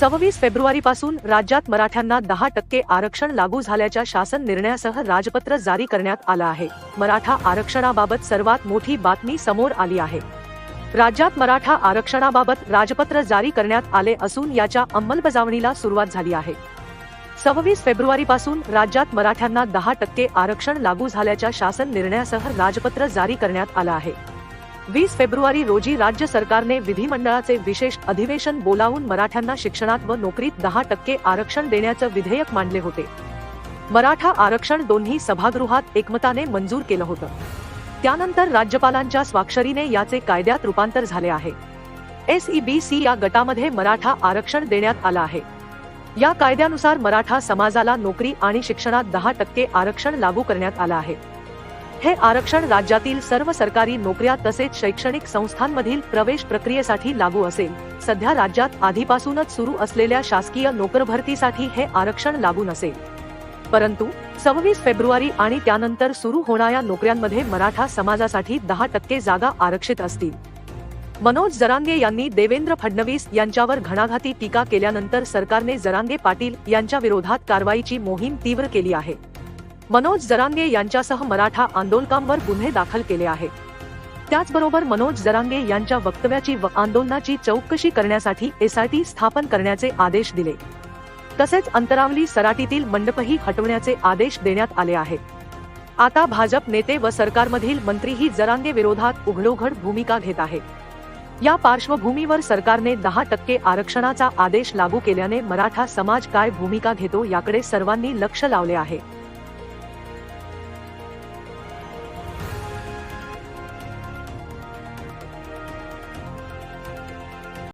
सव्वीस फेब्रुवारीपासून राज्यात मराठ्यांना दहा टक्के आरक्षण लागू झाल्याच्या शासन निर्णयासह राजपत्र जारी करण्यात आलं आहे. मराठा आरक्षणाबाबत सर्वात मोठी बातमी समोर आली आहे. राज्यात मराठा आरक्षणाबाबत राजपत्र जारी करण्यात आले असून याच्या अंमलबजावणीला सुरुवात झाली आहे. सव्वीस फेब्रुवारीपासून राज्यात मराठ्यांना दहा टक्के आरक्षण लागू झाल्याच्या शासन निर्णयासह राजपत्र जारी करण्यात आलं आहे. वीस फेब्रुवारी रोजी राज्य सरकारने विधिमंडळाचे विशेष अधिवेशन बोलावून मराठ्यांना शिक्षणात व नोकरीत दहा टक्के आरक्षण देण्याचं विधेयक मांडले होते. मराठा आरक्षण दोन्ही सभागृहात एकमताने मंजूर केलं होतं. त्यानंतर राज्यपालांच्या स्वाक्षरीने याचे कायद्यात रूपांतर झाले आहे. एस बी सी या गटामध्ये मराठा आरक्षण देण्यात आलं आहे. या कायद्यानुसार मराठा समाजाला नोकरी आणि शिक्षणात दहा टक्के आरक्षण लागू करण्यात आलं आहे. हे आरक्षण राज्यातील सर्व सरकारी नोकऱ्या तसेच शैक्षणिक संस्थांमधील प्रवेश प्रक्रियेसाठी लागू असेल. सध्या राज्यात आधीपासूनच सुरू असलेल्या शासकीय नोकरभरतीसाठी हे आरक्षण लागू नसेल. परंतु सव्वीस फेब्रुवारी आणि त्यानंतर सुरू होणाऱ्या नोकऱ्यांमध्ये मराठा समाजासाठी दहा टक्के जागा आरक्षित असतील. मनोज जरांगे यांनी देवेंद्र फडणवीस यांच्यावर घणाघाती टीका केल्यानंतर सरकारने जरांगे पाटील यांच्या विरोधात कारवाईची मोहीम तीव्र केली आहे. मनोज जरांगे यांच्यासह मराठा आंदोलकांवर गुन्हे दाखल केले आहेत. त्याचबरोबर मनोज जरांगे यांच्या वक्तव्याची व आंदोलनाची चौकशी करण्यासाठी एसआयटी स्थापन करण्याचे आदेश दिले. तसेच अंतरावली सराटीतील मंडपही हटवण्याचे आदेश देण्यात आले आहेत. आता भाजप नेते व सरकारमधील मंत्रीही जरांगे विरोधात उघडोघड भूमिका घेत आहेत या पार्श्वभूमीवर सरकारने दहा टक्के आरक्षणाचा आदेश लागू केल्याने मराठा समाज काय भूमिका घेतो याकडे सर्वांनी लक्ष लावले आहे.